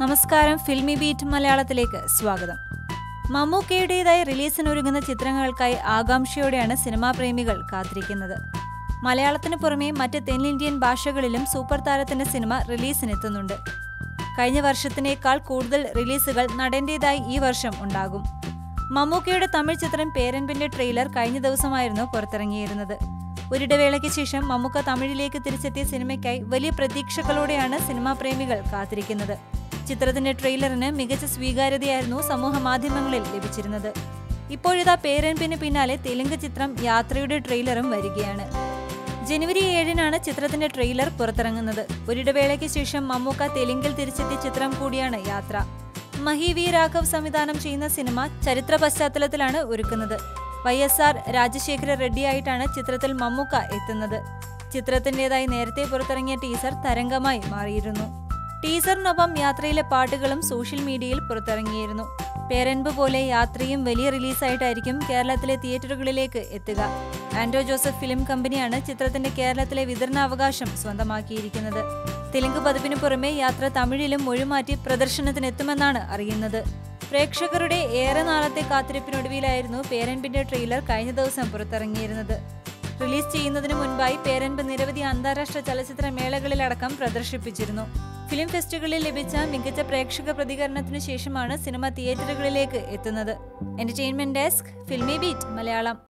നമസ്കാരം filmy beat മലയാളത്തിലേക്ക് സ്വാഗതം. മമ്മൂക്കയുടേതായി റിലീസിനൊരുങ്ങുന്ന ചിത്രങ്ങൾക്കായി ആകാംക്ഷയോടെയാണ് സിനിമാ പ്രേമികൾ കാത്തിരിക്കുന്നത്. മലയാളത്തിന് പുറമെ മറ്റ് തെന്നിന്ത്യൻ ഭാഷകളിലും സൂപ്പർ താരത്തിന്റെ സിനിമ റിലീസിനെത്തുന്നുണ്ട്. കഴിഞ്ഞ വർഷത്തിനേക്കാൾ കൂടുതൽ റിലീസുകൾ നടന്റേതായി ഈ വർഷം ഉണ്ടാകും. മമ്മൂക്കയുടെ തമിഴ് ചിത്രം പേരൻപിന്റെ ട്രെയിലർ കഴിഞ്ഞ ദിവസമായിരുന്നു പുറത്തിറങ്ങിയിരുന്നത്. ഒരിടവേളയ്ക്ക് ശേഷം മമ്മൂക്ക തമിഴിലേക്ക് തിരിച്ചെത്തിയ സിനിമയ്ക്കായി വലിയ പ്രതീക്ഷകളോടെയാണ് സിനിമാ പ്രേമികൾ കാത്തിരിക്കുന്നത്. ചിത്രത്തിന്റെ ട്രെയിലറിന് മികച്ച സ്വീകാര്യതയായിരുന്നു സമൂഹ മാധ്യമങ്ങളിൽ ലഭിച്ചിരുന്നത്. ഇപ്പോഴിതാ പേരൻപിന് പിന്നാലെ തെലുങ്ക് ചിത്രം യാത്രയുടെ ട്രെയിലറും വരികയാണ്. ജനുവരി ഏഴിനാണ് ചിത്രത്തിന്റെ ട്രെയിലർ പുറത്തിറങ്ങുന്നത്. ഒരിടവേളയ്ക്ക് ശേഷം മമ്മൂക്ക തെലുങ്കിൽ തിരിച്ചെത്തിയ ചിത്രം കൂടിയാണ് യാത്ര. മഹി വി രാഘവ് സംവിധാനം ചെയ്യുന്ന സിനിമ ചരിത്ര പശ്ചാത്തലത്തിലാണ് ഒരുക്കുന്നത്. വൈ എസ് ആർ രാജശേഖര റെഡ്ഡിയായിട്ടാണ് ചിത്രത്തിൽ മമ്മൂക്ക എത്തുന്നത്. ചിത്രത്തിന്റെതായി നേരത്തെ പുറത്തിറങ്ങിയ ടീസർ തരംഗമായി മാറിയിരുന്നു. ടീസറിനൊപ്പം യാത്രയിലെ പാട്ടുകളും സോഷ്യൽ മീഡിയയിൽ പുറത്തിറങ്ങിയിരുന്നു. പേരൻപ് പോലെ യാത്രയും വലിയ റിലീസായിട്ടായിരിക്കും കേരളത്തിലെ തിയേറ്ററുകളിലേക്ക് എത്തുക. ആൻഡ്രോ ജോസഫ് ഫിലിം കമ്പനിയാണ് ചിത്രത്തിന്റെ കേരളത്തിലെ വിതരണാവകാശം സ്വന്തമാക്കിയിരിക്കുന്നത്. തെലുങ്ക് പതിപ്പിന് പുറമെ യാത്ര തമിഴിലും മൊഴിമാറ്റി പ്രദർശനത്തിനെത്തുമെന്നാണ് അറിയുന്നത്. പ്രേക്ഷകരുടെ ഏറെ നാളത്തെ കാത്തിരിപ്പിനൊടുവിലായിരുന്നു പേരൻപിന്റെ ട്രെയിലർ കഴിഞ്ഞ ദിവസം പുറത്തിറങ്ങിയിരുന്നത്. റിലീസ് ചെയ്യുന്നതിന് മുൻപായി പേരൻപ് നിരവധി അന്താരാഷ്ട്ര ചലച്ചിത്ര മേളകളിലടക്കം പ്രദർശിപ്പിച്ചിരുന്നു. ഫിലിം ഫെസ്റ്റുകളിൽ ലഭിച്ച മികച്ച പ്രേക്ഷക പ്രതികരണത്തിനു ശേഷമാണ് സിനിമ തിയേറ്ററുകളിലേക്ക് എത്തുന്നത്. Entertainment desk Filmibeat Malayalam.